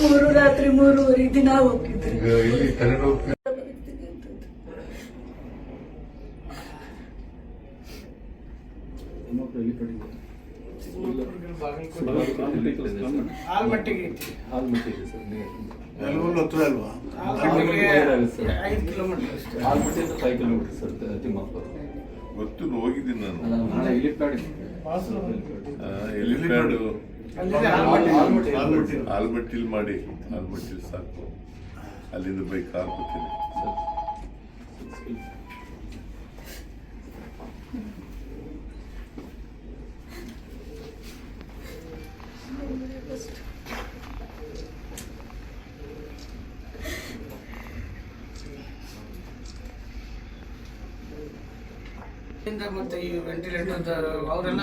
ಮೂರು ರಾತ್ರಿ ಮೂರುವರೆ ದಿನ ಹೋಗಿದ್ರಿ ಫೈವ್ ಕಿಲೋಮೀಟರ್ ಸರ್ ತಿಮ್ಮಾಪುರ ಗೊತ್ತು ಹೋಗಿದ್ದೀನಿ ನಾನು. ಎಲ್ಲಿ ನಾಳೆ ಆಲ್ಮಟ್ಟಿಲ್ ಮಾಡಿ ಆಲ್ಮಟ್ಟಿಲ್ ಸಾಕು. ಅಲ್ಲಿಂದ ಬೈಕ್ ಕಾರ್ ಬರ್ತೀನಿ. ಮತ್ತೆ ಈ ವೆಂಟಿಲೇಟರ್ ಅವರೆಲ್ಲ